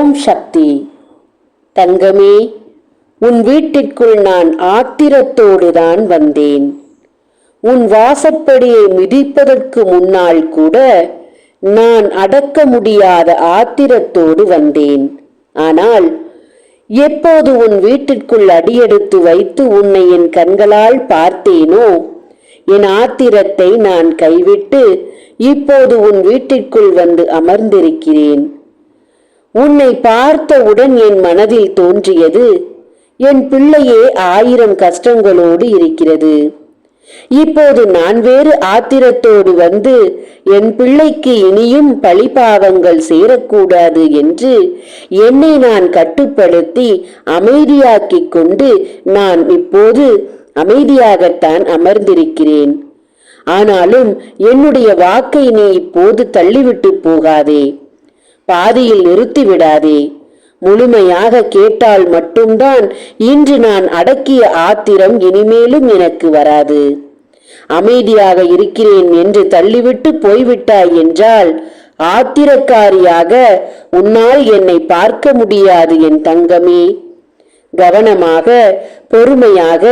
ஓம் சக்தி. தங்கமே உன் வீட்டிற்குள் நான் ஆத்திரத்தோடு தான் வந்தேன். உன் வாசப்படியை மிதிப்பதற்கு முன்னால் கூட நான் அடக்க முடியாத ஆத்திரத்தோடு வந்தேன். ஆனால் எப்போது உன் வீட்டிற்குள் அடியெடுத்து வைத்து உன்னை என் கண்களால் பார்த்தேனோ என் ஆத்திரத்தை நான் கைவிட்டு இப்போது உன் வீட்டிற்குள் வந்து அமர்ந்திருக்கிறேன். உன்னை பார்த்தவுடன் என் மனதில் தோன்றியது என் பிள்ளையே ஆயிரம் கஷ்டங்களோடு இருக்கிறது. இப்போது நான் வேறு ஆத்திரத்தோடு வந்து என் பிள்ளைக்கு இனியும் பழிபாவங்கள் சேரக்கூடாது என்று என்னை நான் கட்டுப்படுத்தி அமைதியாக்கிக் கொண்டு நான் இப்போது அமைதியாகத்தான் அமர்ந்திருக்கிறேன். ஆனாலும் என்னுடைய வாக்கை நீ இப்போது தள்ளிவிட்டு போகாதே. பாதியில் நிறுத்தி விடாதே முழுமையாக கேட்டால் மட்டும்தான் இன்று நான் அடக்கிய ஆத்திரம் இனிமேலும் எனக்கு வராது. அமைதியாக இருக்கிறேன் என்று தள்ளிவிட்டு போய்விட்டாய் என்றால் ஆத்திரக்காரியாக உன்னால் என்னை பார்க்க முடியாது என் தங்கமே. கவனமாக பொறுமையாக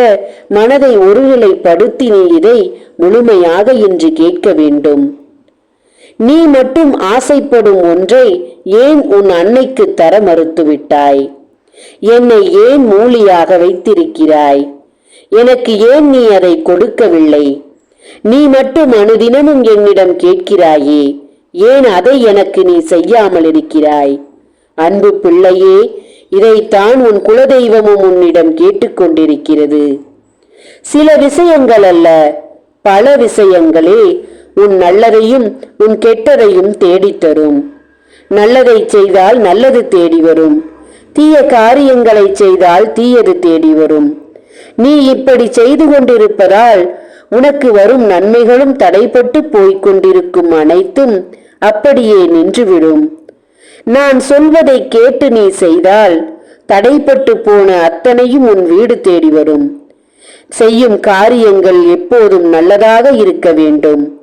மனதை ஒருநிலைப்படுத்தி நீ இதை முழுமையாக இன்று கேட்க வேண்டும். நீ மட்டும் ஆசைப்படும் ஒன்றை ஏன் உன் அன்னைக்கு தர மறுத்துவிட்டாய்? என்னை ஏன் மூலியாக வைத்திருக்கிறாய்? எனக்கு ஏன் நீ அதை கொடுக்கவில்லை? நீ மட்டும் அனுதினமும் என்னிடம் கேட்கிறாயே ஏன் அதை எனக்கு நீ செய்யாமல் இருக்கிறாய்? அன்பு பிள்ளையே இதைத்தான் உன் குலதெய்வமும் உன்னிடம் கேட்டுக்கொண்டிருக்கிறது. சில விஷயங்கள் அல்ல பல விஷயங்களே உன் நல்லதையும் உன் கெட்டதையும் தேடித் தரும். நல்லதை செய்தால் நல்லது தேடி வரும். தீய காரியங்களை செய்தால் தீயது தேடி வரும். நீ இப்படி செய்து கொண்டிருப்பதால் உனக்கு வரும் நன்மைகளும் தடைப்பட்டு போய்க் கொண்டிருக்கும் அனைத்தும் அப்படியே நின்றுவிடும். நான் சொல்வதை கேட்டு நீ செய்தால் தடைப்பட்டு போன அத்தனையும் உன் வீடு தேடி வரும். செய்யும் காரியங்கள் எப்போதும் நல்லதாக இருக்க வேண்டும்.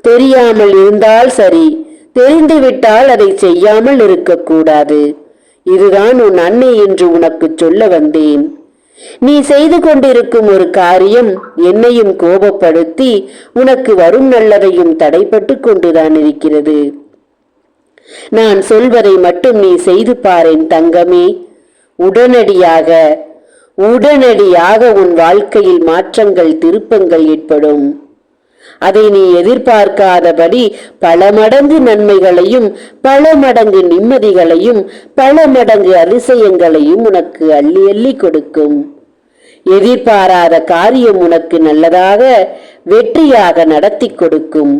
தெரியாமல் இருந்தால் சரி. தெரிந்துவிட்டால் அதை செய்யாமல் இருக்கக்கூடாது இதுதான் உன் அன்னை என்று உனக்கு சொல்ல வந்தேன். நீ செய்து கொண்டிருக்கும் ஒரு காரியம் என்னையும் கோபப்படுத்தி உனக்கு வரும் நல்லதையும் தடைப்பட்டு கொண்டுதான் இருக்கிறது. நான் சொல்வதை மட்டும் நீ செய்து பாரேன் தங்கமே. உடனடியாக உடனடியாக உன் வாழ்க்கையில் மாற்றங்கள் திருப்பங்கள் ஏற்படும். அதை நீ எதிர்பார்க்காதபடி பல மடங்கு நன்மைகளையும் பல மடங்கு நிம்மதிகளையும் பல மடங்கு அதிசயங்களையும் உனக்கு அள்ளி அள்ளி கொடுக்கும். எதிர்பாராத காரியம் உனக்கு நல்லதாக வெற்றியாக நடத்தி கொடுக்கும்.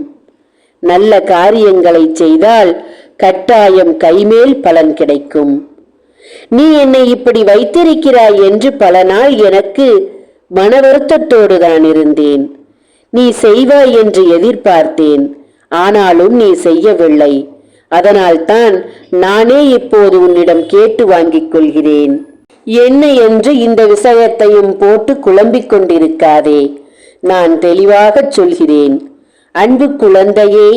நல்ல காரியங்களை செய்தால் கட்டாயம் கைமேல் பலன் கிடைக்கும். நீ என்னை இப்படி வைத்திருக்கிறாய் என்று பல நாள் எனக்கு மன வருத்தத்தோடு தான் இருந்தேன். நீ செய்வாய் என்று எதிர்பார்த்தேன். ஆனாலும் நீ செய்யவில்லை. அதனால்தான் நானே இப்போது உன்னிடம் கேட்டு வாங்கிக் கொள்கிறேன். என்ன என்று இந்த விஷயத்தையும் போட்டு குழம்பிக் கொண்டிருக்காதே. நான் தெளிவாகச் சொல்கிறேன். அன்பு குழந்தையே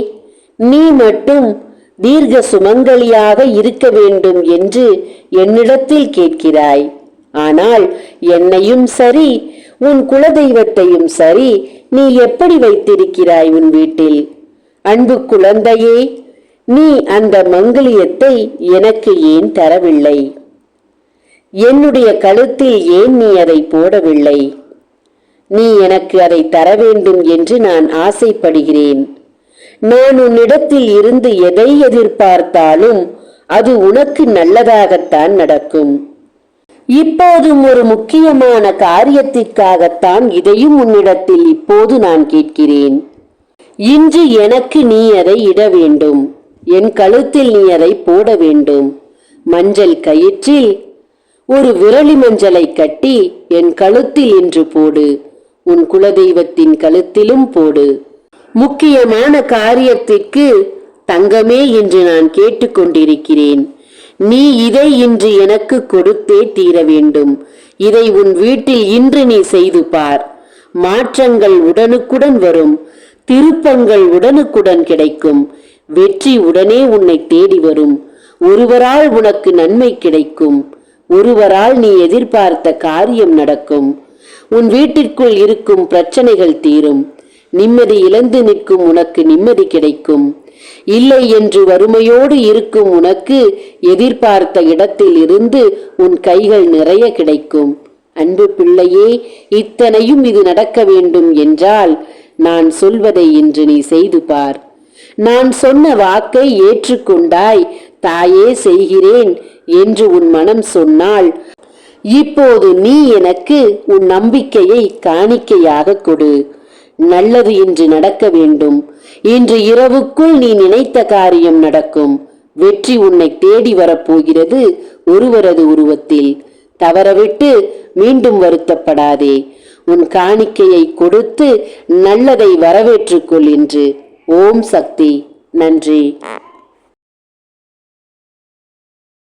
நீ மட்டும் தீர்க்க சுமங்கலியாக இருக்க வேண்டும் என்று என்னிடத்தில் கேட்கிறாய். ஆனால் என்னையும் சரி உன் குலதெய்வத்தையும் சரி நீ எப்படி வைத்திருக்கிறாய் உன் வீட்டில்? அன்பு குழந்தையே நீ அந்த மங்கலியத்தை எனக்கு ஏன் தரவில்லை? என்னுடைய கழுத்தில் ஏன் நீ அதை போடவில்லை? நீ எனக்கு அதை தர வேண்டும் என்று நான் ஆசைப்படுகிறேன். நான் உன்னிடத்தில் இருந்து எதை எதிர்பார்த்தாலும் அது உனக்கு நல்லதாகத்தான் நடக்கும். இப்போதும் ஒரு முக்கியமான காரியத்திற்காகத்தான் இதையும் உன்னிடத்தில் இப்போது நான் கேட்கிறேன். இன்று எனக்கு நீ அதை இட வேண்டும். என் கழுத்தில் நீ அதை போட வேண்டும். மஞ்சள் கயிற்றில் ஒரு விரலி மஞ்சளை கட்டி என் கழுத்தில் இன்று போடு. உன் குலதெய்வத்தின் கழுத்திலும் போடு. முக்கியமான காரியத்திற்கு தங்கமே என்று நான் கேட்டுக்கொண்டிருக்கிறேன். நீ இதை இன்று எனக்கு கொடுத்தே தீர வேண்டும். இதை உன் வீட்டில் இன்று நீ செய்து பார். மாற்றங்கள் உடனுக்குடன் வரும். திருப்பங்கள் உடனுக்குடன் கிடைக்கும். வெற்றி உடனே உன்னை தேடி வரும். ஒருவரால் உனக்கு நன்மை கிடைக்கும். ஒருவரால் நீ எதிர்பார்த்த காரியம் நடக்கும். உன் வீட்டிற்குள் இருக்கும் பிரச்சனைகள் தீரும். நிம்மதி இழந்து நிற்கும் உனக்கு நிம்மதி கிடைக்கும். இல்லை என்று வறுமையோடு இருக்கும் உனக்கு எதிர்பார்த்த இடத்தில் இருந்து உன் கைகள் நிறைய கிடைக்கும். அன்பு பிள்ளையே இத்தனையும் இது நடக்க வேண்டும் என்றால் நான் சொல்வதை இன்று நீ செய்து பார். நான் சொன்ன வாக்கை ஏற்றுக்கொண்டாய் தாயே செய்கிறேன் என்று உன் மனம் சொன்னால் இப்போது நீ எனக்கு உன் நம்பிக்கையை காணிக்கையாக கொடு. நல்லது இன்று நடக்க வேண்டும். இன்று இரவுக்குள் நீ நினைத்த காரியம் நடக்கும். வெற்றி உன்னை தேடி வரப்போகிறது ஒருவரது உருவத்தில். தவறவிட்டு மீண்டும் வருத்தப்படாதே. உன் காணிக்கையை கொடுத்து நல்லதை வரவேற்றுக்கொள் என்று ஓம் சக்தி. நன்றி.